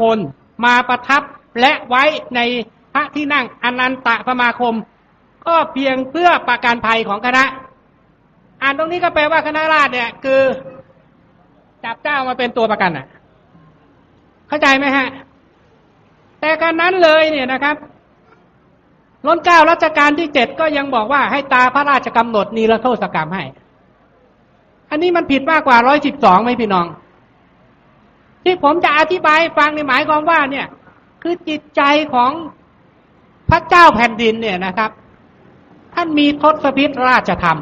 คนมาประทับและไว้ในพระที่นั่งอนันตสมาคม ก็เพียงเพื่อประกันภัยของคณะ อ่านตรงนี้ก็แปลว่าคณะราษฎรเนี่ย คือจับเจ้ามาเป็นตัวประกันอะ เข้าใจไหมฮะ แต่การนั้นเลยเนี่ยนะครับร้นเก้ารัชกาลที่เจ็ดก็ยังบอกว่าให้ตาพระราชกำหนดนีรโทษกรรมให้ อันนี้มันผิดมากกว่าร้อยสิบสองไหมพี่น้อง ที่ผมจะอธิบายฟังในหมายความว่าเนี่ย คือจิตใจของพระเจ้าแผ่นดินเนี่ยนะครับ ท่านมีทศพิธราชธรรม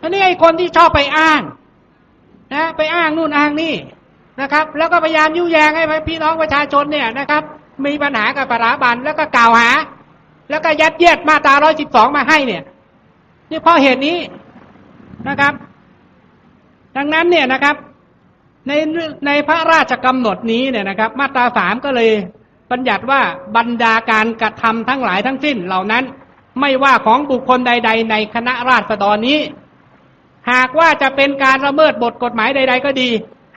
อันนี้ไอ้คนที่ชอบไปอ้าง นะ ไปอ้างนู่นอ้างนี่นะครับ แล้วก็พยายามยุแยงให้พี่น้องประชาชนเนี่ยนะครับ มีปัญหากับปราบันแล้วก็กล่าวหา แล้วก็ยัดเยียดมาตราร้อยสิบสองมาให้เนี่ยนี่เพราะเหตุนี้นะครับ ดังนั้นเนี่ยนะครับ ในในพระราชกำหนดนี้เนี่ยนะครับ มาตราสามก็เลยบัญญัติว่าบรรดาการกระทำทั้งหลายทั้งสิ้นเหล่านั้น ไม่ว่าของบุคคลใด ๆ ในคณะราษฎรนี้ หากว่าจะเป็นการละเมิดบทกฎหมายใด ๆ ก็ดี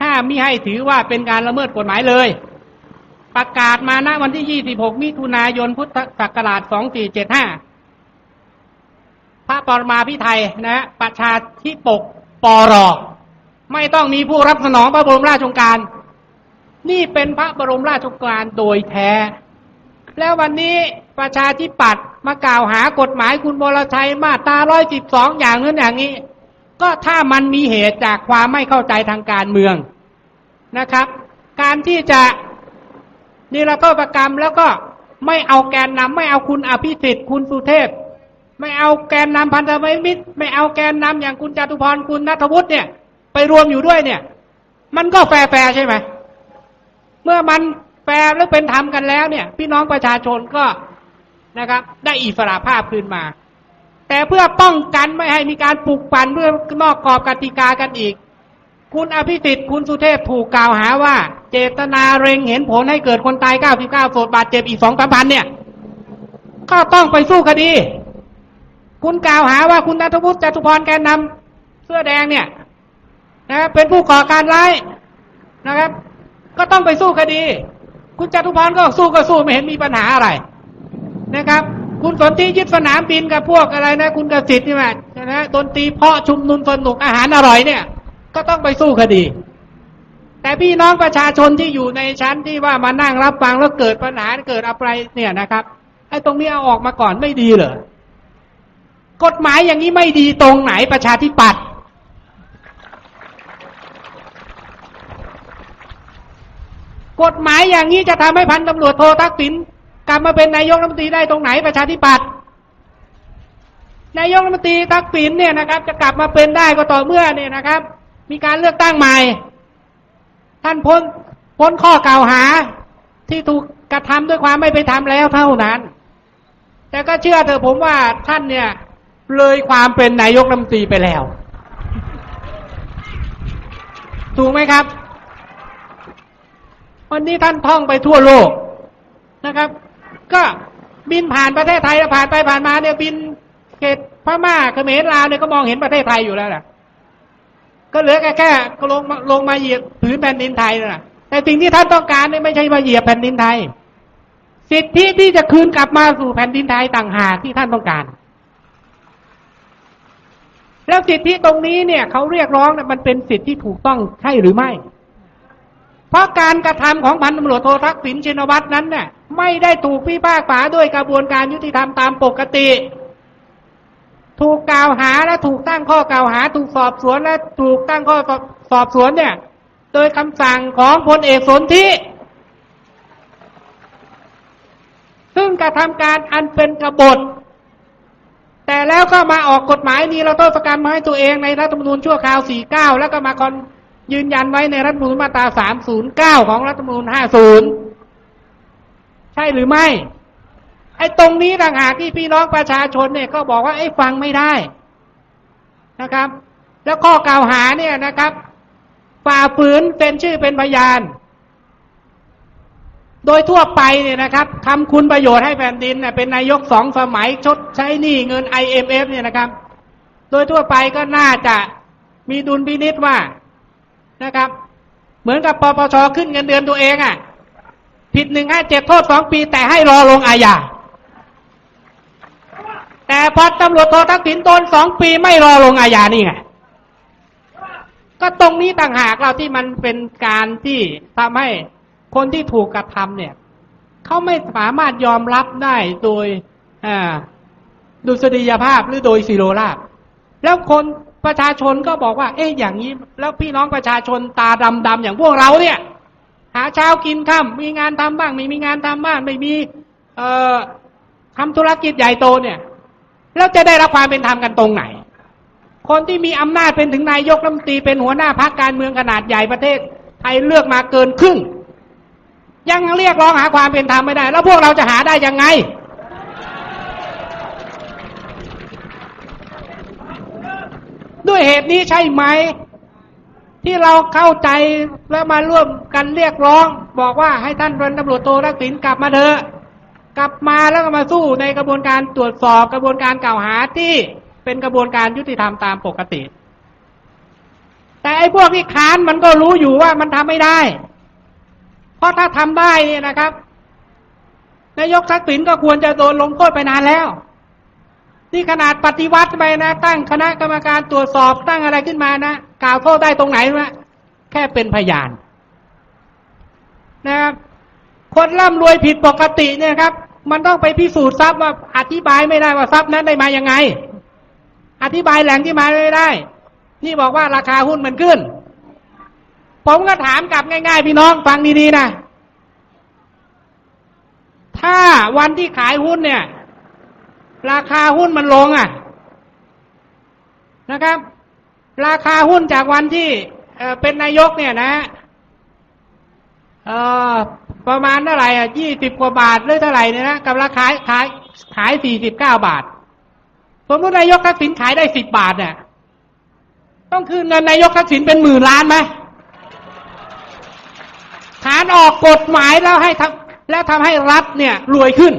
ห้ามมิให้ถือว่าเป็นการละเมิดกฎหมายเลย ประกาศมาณวันที่ 26 มิถุนายนพุทธศักราช 2475 พระปรมาพิไทยนะฮะประชาธิปกปร ไม่ต้องมีผู้รับสนองพระบรมราชโองการ นี่เป็นพระบรมราชโองการโดยแท้ แล้ววันนี้ประชาธิปัตย์มากล่าวหากฎหมายคุณบรชัยมาตรา112องอย่างนั้นอย่างนี้ ก็ถ้ามันมีเหตุจากความไม่เข้าใจทางการเมืองนะครับ การที่จะนิรโทษกรรมแล้วก็ไม่เอาแกนนำไม่เอาคุณอภิสิทธิ์คุณสุเทพ ไม่เอาแกนนำพันธมิตรไม่เอาแกนนำอย่างคุณจตุพรคุณนัทวุฒิเนี่ย รวมอยู่ด้วยเนี่ย มันก็แฟร์ๆใช่ไหมเมื่อมันแฟร์แล้วเป็นธรรมกันแล้วเนี่ย พี่น้องประชาชนก็นะครับ ได้อิสระภาพคืนมา แต่เพื่อป้องกันไม่ให้มีการปลุกปั่นเพื่อนอกกรอบกติกากันอีก คุณอภิสิทธิ์คุณสุเทพถูกกล่าวหาว่า เจตนาเร็งเห็นผลให้เกิดคนตาย99ศพบาดเจ็บอีก2 3พันเนี่ย ก็ต้องไปสู้คดี คุณกล่าวหาว่าคุณนัทวุฒิจตุพรแกนนำเสื้อแดงเนี่ย นะครับเป็นผู้ก่อการร้ายนะครับ ก็ต้องไปสู้คดี คุณจตุพรก็สู้ก็สู้ไม่เห็นมีปัญหาอะไรนะครับ คุณสนที่ยึดสนามบินกับพวกอะไรนะ คุณกสิทธิ์นี่แหละนะดนตรีเพาะชุมนุมสนุกอาหารอร่อยเนี่ย ก็ต้องไปสู้คดี แต่พี่น้องประชาชนที่อยู่ในชั้นที่ว่ามานั่งรับฟังแล้วเกิดปัญหาเกิดอะไรเนี่ยนะครับไอ้ตรงนี้เอาออกมาก่อนไม่ดีเหรอกฎหมายอย่างนี้ไม่ดีตรงไหนประชาธิปัตย์ กฎหมายอย่างนี้จะทำให้พันตำรวจโททักษิณกลับมาเป็นนายกรัฐมนตรีได้ตรงไหนประชาธิปัตย์นายกรัฐมนตรีทักษิณเนี่ยนะครับ จะกลับมาเป็นได้ก็ต่อเมื่อเนี่ยนะครับ มีการเลือกตั้งใหม่ ท่านพ้นพ้นข้อกล่าวหาที่ถูกกระทำด้วยความไม่ไปทำแล้วเท่านั้น แต่ก็เชื่อเถอะผมว่าท่านเนี่ย เลยความเป็นนายกรัฐมนตรีไปแล้ว ถูกไหมครับ วันนี้ท่านท่องไปทั่วโลกนะครับ ก็บินผ่านประเทศไทยแล้วผ่านไปผ่านมาเนี่ยบินเขตพม่าเขมรลาวเนี่ยก็มองเห็นประเทศไทยอยู่แล้วแหละก็เหลือแค่แค่ลงลงมาเหยียบผืนแผ่นดินไทยนะแต่สิ่งที่ท่านต้องการเนี่ยไม่ใช่มาเหยียบแผ่นดินไทย สิทธิที่จะคืนกลับมาสู่แผ่นดินไทยต่างหากที่ท่านต้องการ แล้วสิทธิตรงนี้เนี่ยเขาเรียกร้องเนี่ยมันเป็นสิทธิที่ถูกต้องใช่หรือไม่ เพราะการกระทำของพันตำรวจโททักษิณชินวัตรนั้นเนี่ยไม่ได้ถูกพิพากษาด้วยกระบวนการยุติธรรมตามปกติ ถูกกล่าวหาและถูกตั้งข้อกล่าวหา ถูกสอบสวนและถูกตั้งข้อสอบสวนเนี่ย โดยคำสั่งของพลเอกสนธิซึ่งกระทำการอันเป็นกบฏ แต่แล้วก็มาออกกฎหมายนี้เราโทษกรรมมาให้ตัวเองในรัฐธรรมนูญชั่วคราว 49 แล้วก็มาคอน ยืนยันไว้ในรัฐธรรมนูญมาตรา309ของรัฐธรรมนูญ50ใช่หรือไม่ ไอ้ตรงนี้ต่างหากที่พี่น้องประชาชนเนี่ยก็บอกว่าไอ้ฟังไม่ได้นะครับ แล้วข้อกล่าวหาเนี่ยนะครับฝ่าฝืนเป็นชื่อเป็นพยาน โดยทั่วไปเนี่ยนะครับทำคุณประโยชน์ให้แผ่นดินเนี่ยเป็นนายกสองสมัยชดใช้หนี้เงิน IMF เนี่ยนะครับ โดยทั่วไปก็น่าจะมีดุลพินิษว่า นะครับ เหมือนกับปปชขึ้นเงินเดือนตัวเองอะ่ะ ผิดหนึ่งห้าเจ็ดโทษสองปี แต่ให้รอลงอาญาแต่พอตำรวจโททักษิณโดนสองปีไม่รอลงอาญานี่ไงก็ตรงนี้ต่างหากเราที่มันเป็นการที่ทำให้คนที่ถูกกระทำเนี่ยเขาไม่สามารถยอมรับได้โดยอ่าดุษฎียภาพหรือโดยสิโรราบ แล้วคน ประชาชนก็บอกว่า เอ๊ะอย่างนี้ แล้วพี่น้องประชาชนตาดำๆอย่างพวกเราเนี่ย หาเช้ากินค่ำมีงานทำบ้าง ไม่มีงานทำบ้างไม่มี เอ่อทำธุรกิจใหญ่โตเนี่ย แล้วจะได้รับความเป็นธรรมกันตรงไหน คนที่มีอำนาจเป็นถึงนายกรัฐมนตรีเป็นหัวหน้าพรรคการเมืองขนาดใหญ่ประเทศไทยเลือกมาเกินครึ่ง ยังเรียกร้องหาความเป็นธรรมไม่ได้ แล้วพวกเราจะหาได้ยังไง ด้วยเหตุนี้ใช่ไหม ที่เราเข้าใจแล้วมาร่วมกันเรียกร้อง บอกว่าให้ท่านพลตำรวจโททักษิณกลับมาเถอะกลับมาแล้วก็มาสู้ในกระบวนการตรวจสอบกระบวนการกล่าวหาที่เป็นกระบวนการยุติธรรมตามปกติ แต่ไอ้พวกที่ค้านมันก็รู้อยู่ว่ามันทำไม่ได้ เพราะถ้าทำได้นี่นะครับนายกทักษิณก็ควรจะโดนลงโทษไปนานแล้ว นี่ขนาดปฏิวัติไปนะ ตั้งคณะกรรมการตรวจสอบตั้งอะไรขึ้นมานะกล่าวโทษได้ตรงไหนนะแค่เป็นพยานนะครับคนร่ำรวยผิดปกติเนี่ยครับ มันต้องไปพิสูจน์ทรัพย์ว่าอธิบายไม่ได้ว่าทรัพย์นั้นได้มายังไง อธิบายแหล่งที่มาไม่ได้ นี่บอกว่าราคาหุ้นมันขึ้น ผมก็ถามกลับง่าย ๆ พี่น้องฟังดีๆนะ ถ้าวันที่ขายหุ้นเนี่ย ราคาหุ้นมันลงอะนะครับ ราคาหุ้นจากวันที่เป็นนายกเนี่ยนะอประมาณเท่าไหร่อะยี่สิบกว่าบาทหรือเท่าไหร่เนี่ยนะกับราคาขายขายสี่สิบเก้าบาท สมมตินายกทักษิณขายได้สิบบาทเนี่ยต้องคืนเงินนายกทักษิณเป็นหมื่นล้านไหมฐานออกกฎหมายแล้วให้ทำแล้วทำให้รัฐเนี่ยรวยขึ้น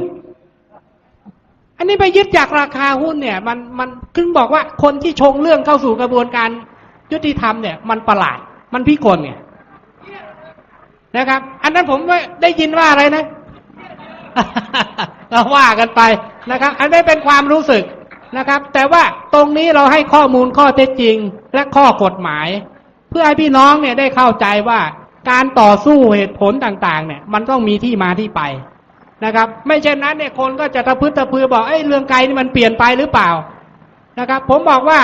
นนี้ไปยึดจากราคาหุ้นเนี่ย มันมันถึงบอกว่าคนที่ชงเรื่องเข้าสู่กระบวนการยุติธรรมเนี่ย มันประหลาด มันพิกลเนี่ยนะครับ อันนั้นผมได้ยินว่าอะไรนะเราว่ากันไปนะครับ อันนี้เป็นความรู้สึกนะครับ แต่ว่าตรงนี้เราให้ข้อมูลข้อเท็จจริง และข้อกฎหมาย เพื่อให้พี่น้องเนี่ยได้เข้าใจว่าการต่อสู้เหตุผลต่าง ๆ เนี่ย มันต้องมีที่มาที่ไป นะครับ ไม่เช่นนั้นเนี่ยคนก็จะตะพื้นตะพือบอกเอ้ยเรื่องไกลนี่มันเปลี่ยนไปหรือเปล่านะครับ ผมบอกว่า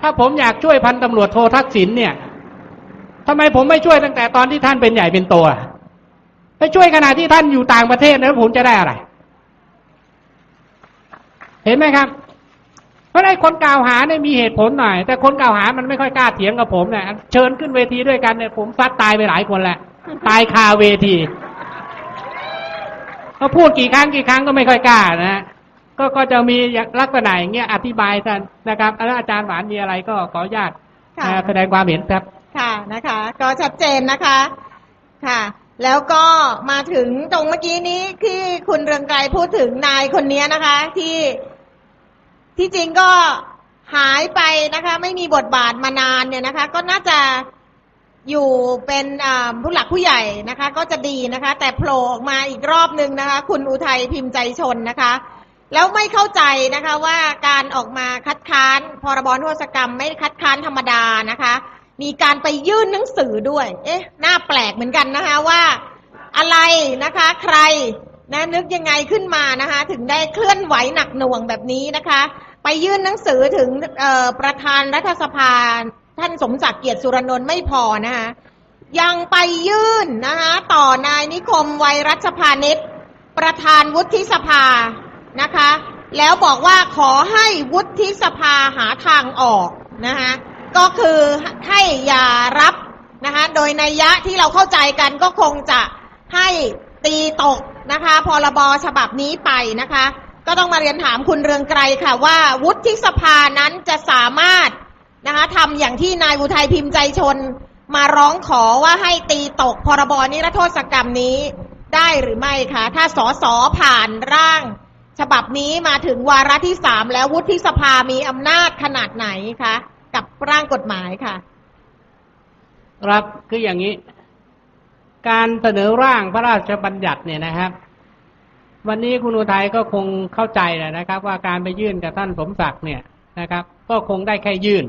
ถ้าผมอยากช่วยพันตำรวจโททักษิณเนี่ยทำไมผมไม่ช่วยตั้งแต่ตอนที่ท่านเป็นใหญ่เป็นโตอะไปช่วยขณะที่ท่านอยู่ต่างประเทศแล้วผมจะได้อะไร เห็นไหมครับเพราะไอ้คนกล่าวหาเนี่ยมีเหตุผลหน่อย แต่คนกล่าวหามันไม่ค่อยกล้าเถียงกับผมเนี่ยเชิญขึ้นเวทีด้วยกันเนี่ยผมซัดตายไปหลายคนแหละตายคาเวที เขาพูดกี่ครั้งกี่ครั้งก็ไม่ค่อยกล้านะฮะก็ก็จะมีลักษณะอย่างเงี้ยอธิบายกันนะครับแล้วอาจารย์หวานมีอะไรก็ขออนุญาตค่ะนะแสดงความเห็นครับ ค่ะนะคะ ก็ชัดเจนนะคะค่ะ แล้วก็มาถึงตรงเมื่อกี้นี้ที่คุณเรืองไกรพูดถึงนายคนนี้นะคะ ที่ที่จริงก็หายไปนะคะ ไม่มีบทบาทมานานเนี่ยนะคะ ก็น่าจะ อยู่เป็นผู้หลักผู้ใหญ่นะคะ ก็จะดีนะคะ แต่โผล่ออกมาอีกรอบหนึ่งนะคะ คุณอุทัยพิมพ์ใจชนนะคะ แล้วไม่เข้าใจนะคะว่าการออกมาคัดค้านพรบโทษกรรม ไม่คัดค้านธรรมดานะคะ มีการไปยื่นหนังสือด้วย เอ๊ะน่าแปลกเหมือนกันนะคะว่าอะไรนะคะ ใครนะนึกยังไงขึ้นมานะคะ ถึงได้เคลื่อนไหวหนักหน่วงแบบนี้นะคะ ไปยื่นหนังสือถึงประธานรัฐสภา ท่านสมศักดิ์เกียรติสุรนนท์ไม่พอนะคะยังไปยื่นนะคะต่อนายนิคมไวยรัชพานิชประธานวุฒิสภานะคะ แล้วบอกว่าขอให้วุฒิสภาหาทางออกนะคะก็คือให้อย่ารับนะคะโดยในยยะที่เราเข้าใจกันก็คงจะให้ตีตกนะคะพรบฉบับนี้ไปนะคะ ก็ต้องมาเรียนถามคุณเรืองไกรค่ะว่าวุฒิสภานั้นจะสามารถ นะคะทำอย่างที่นายอุทัยพิมพ์ใจชน มาร้องขอว่าให้ตีตกพรบนิรโทษกรรมนี้ได้หรือไม่คะ ถ้าสสผ่านร่าง ฉบับนี้มาถึงวาระที่สามแล้ววุฒิสภามีอำนาจขนาดไหนคะ กับร่างกฎหมายค่ะ ครับคืออย่างนี้ การเสนอร่างพระราชบัญญัติเนี่ยนะครับ วันนี้คุณอุทัยก็คงเข้าใจแหละนะครับ ว่าการไปยื่นกับท่านสมศักดิ์เนี่ยนะครับ ก็คงได้แค่ยื่น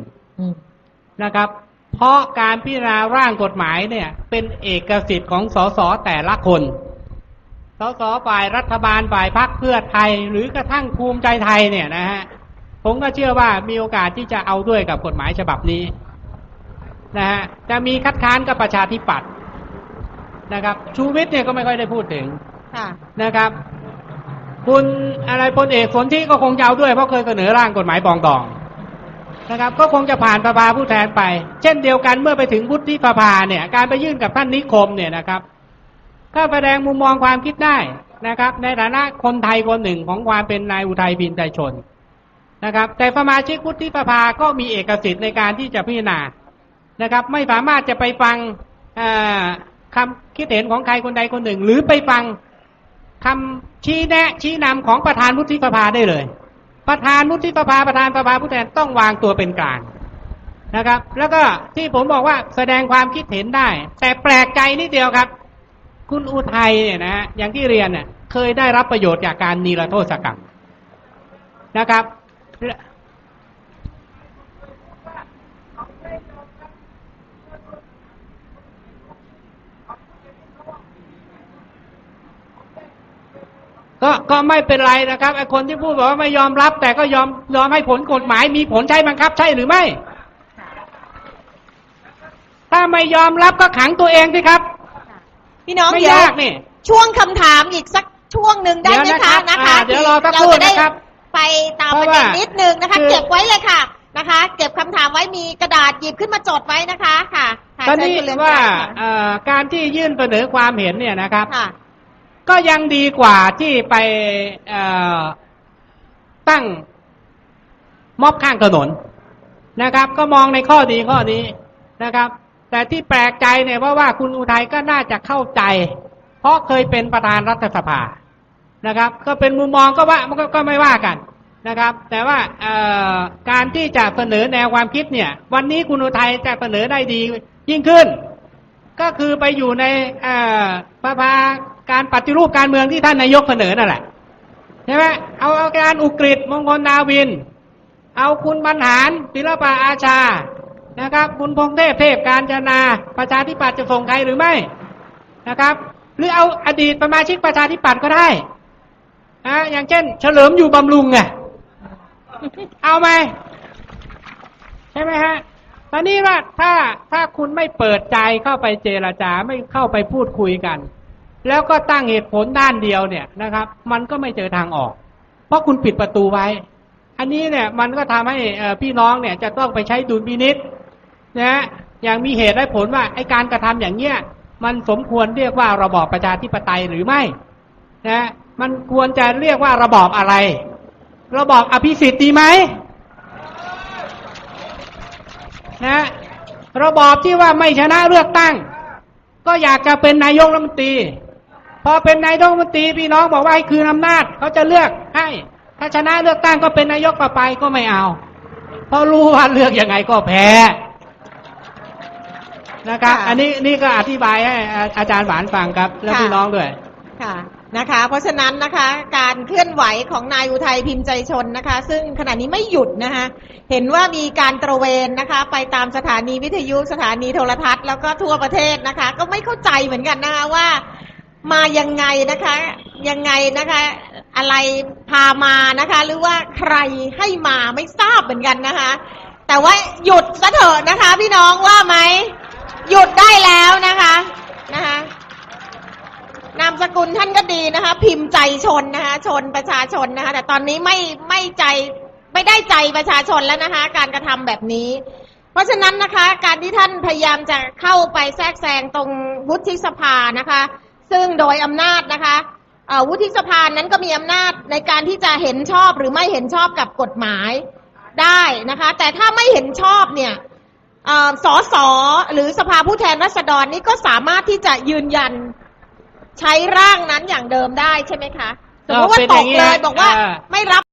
นะครับ เพราะการพิจารณาร่างกฎหมายเนี่ย เป็นเอกสิทธิ์ของสสแต่ละคนสสฝ่ายรัฐบาลฝ่ายพรรคเพื่อไทย หรือกระทั่งภูมิใจไทยเนี่ยนะฮะผมก็เชื่อว่ามีโอกาสที่จะเอาด้วยกับกฎหมายฉบับนี้นะฮะจะมีคัดค้านกับประชาธิปัตย์นะครับ ชูวิทย์เนี่ยก็ไม่ค่อยได้พูดถึงค่ะนะครับ คุณอะไรพลเอกสนที่ก็คงจะเอาด้วยเพราะเคยเสนอร่างกฎหมายปรองดอง นะครับ ก็คงจะผ่านสภาผู้แทนไป เช่นเดียวกันเมื่อไปถึงวุฒิสภาเนี่ย การไปยื่นกับท่านนิคมเนี่ยนะครับก็แสดงมุมมองความคิดได้นะครับ ในฐานะคนไทยคนหนึ่งของความเป็นนายอุทัยพินใจชนนะครับ แต่สมาชิกวุฒิสภาก็มีเอกสิทธิ์ในการที่จะพิจารณานะครับ ไม่สามารถจะไปฟังเอ่อคำคิดเห็นของใครคนใดคนหนึ่ง หรือไปฟังคำชี้แนะชี้นำของประธานวุฒิสภาได้เลย ประธานวุฒิสภาประธานสภาผู้แทนต้องวางตัวเป็นกลางนะครับ แล้วก็ที่ผมบอกว่าแสดงความคิดเห็นได้ แต่แปลกใจนิดเดียวครับ คุณอุทัยเนี่ยนะฮะอย่างที่เรียนเนี่ยเคยได้รับประโยชน์จากการนิรโทษกรรมนะครับ ก็ก็ไม่เป็นไรนะครับไอ้คนที่พูดบอกว่าไม่ยอมรับ แต่ก็ยอมยอมให้ผลกฎหมายมีผลใช้บังคับ ใช่หรือไม่ ถ้าไม่ยอมรับก็ขังตัวเองสิครับ พี่น้องไม่เดี๋ยวยากนี่ ช่วงคำถามอีกสักช่วงหนึ่งได้ไหมเดี๋ยวคะนะครับนะคะอ่าเดี๋ยวรอสักที่ครู่จะได้นะครับไปตามเพประราะเด็นว่านิดนึงนะคะคือเก็บไว้เลยค่ะนะคะ เก็บคำถามไว้มีกระดาษหยิบขึ้นมาจดไว้นะคะค่ะค่ะตอนเชิญนี้คุณเรืองว่าไกรค่ะเอ่อการที่ยื่นเสนอความเห็นเนี่ยนะครับ ค่ะ ก็ยังดีกว่าที่ไปตั้งมอบข้างถนนนะครับ ก็มองในข้อดีข้อนี้นะครับ แต่ที่แปลกใจเนี่ยเพราะว่าคุณอุทัยก็น่าจะเข้าใจ เพราะเคยเป็นประธานรัฐสภานะครับ ก็เป็นมุมมองก็ว่ามันก็ไม่ว่ากันนะครับ แต่ว่าการที่จะเสนอแนวความคิดเนี่ย วันนี้คุณอุทัยจะเสนอได้ดียิ่งขึ้น ก็คือไปอยู่ในเอ่อสภา การปฏิรูปการเมืองที่ท่านนายกเสนอนั่นแหละใช่ไหมเอาเอาการอุกฤษมงคลดาวิน เอาคุณบรรหารศิลปะอาชานะครับ คุณพงเทพเทพการจนาประชาธิปัตย์จะส่งใครหรือไม่นะครับ หรือเอาอดีตสมาชิกประชาธิปัตย์ก็ได้นะอย่างเช่น เฉลิมอยู่บำรุงไงเอาไหมใช่ไหมฮะตอนนี้ว่าถ้าถ้าคุณไม่เปิดใจเข้าไปเจรจาไม่เข้าไปพูดคุยกัน แล้วก็ตั้งเหตุผลด้านเดียวเนี่ยนะครับ มันก็ไม่เจอทางออก เพราะคุณปิดประตูไว้ อันนี้เนี่ยมันก็ทำให้พี่น้องเนี่ยจะต้องไปใช้ดุลพินิษนะฮะอย่างมีเหตุและผลว่าไอการกระทำอย่างเนี้ยมันสมควรเรียกว่าระบอบประชาธิปไตยหรือไม่นะมันควรจะเรียกว่าระบอบอะไร ระบอบอภิสิทธิ์ดีไหมนะระบอบที่ว่าไม่ชนะเลือกตั้ง ก็อยากจะเป็นนายกรัฐมนตรี พอเป็นนายกรัฐมนตรีพี่น้องบอกว่าให้คืนอำนาจเขาจะเลือกให้ ถ้าชนะเลือกตั้งก็เป็นนายกต่อไปก็ไม่เอา เพราะรู้ว่าเลือกยังไงก็แพ้นะครับค่ะอันนี้นี่ก็อธิบายให้อาอาจารย์หวานฟังครับ และค่ะพี่น้องด้วย ค่ะนะคะ เพราะฉะนั้นนะคะการเคลื่อนไหวของนายอุทัยพิมพ์ใจชนนะคะ ซึ่งขณะนี้ไม่หยุดนะคะเห็นว่ามีการตระเวนนะคะ ไปตามสถานีวิทยุสถานีโทรทัศน์แล้วก็ทั่วประเทศนะคะ ก็ไม่เข้าใจเหมือนกันนะคะว่า มายังไงนะคะ ยังไงนะคะ อะไรพามานะคะ หรือว่าใครให้มาไม่ทราบเหมือนกันนะคะ แต่ว่าหยุดซะเถอะนะคะ พี่น้องว่าไหมหยุดได้แล้วนะคะนะคะนามสกุลท่านก็ดีนะคะ พิมพ์ใจชนนะคะ ชนประชาชนนะคะ แต่ตอนนี้ไม่ไม่ใจไม่ได้ใจประชาชนแล้วนะคะ การกระทำแบบนี้ เพราะฉะนั้นนะคะ การที่ท่านพยายามจะเข้าไปแทรกแซงตรงวุฒิสภานะคะ ซึ่งโดยอำนาจนะคะวุฒิสภานั้นก็มีอำนาจในการที่จะเห็นชอบหรือไม่เห็นชอบกับกฎหมายได้นะคะ แต่ถ้าไม่เห็นชอบเนี่ยอสอสอหรือสภาผู้แทนราษฎรนี่ก็สามารถที่จะยืนยันใช้ร่างนั้นอย่างเดิมได้ใช่ไหมคะสมมติว่าตอกเลยบอกว่าไม่รับ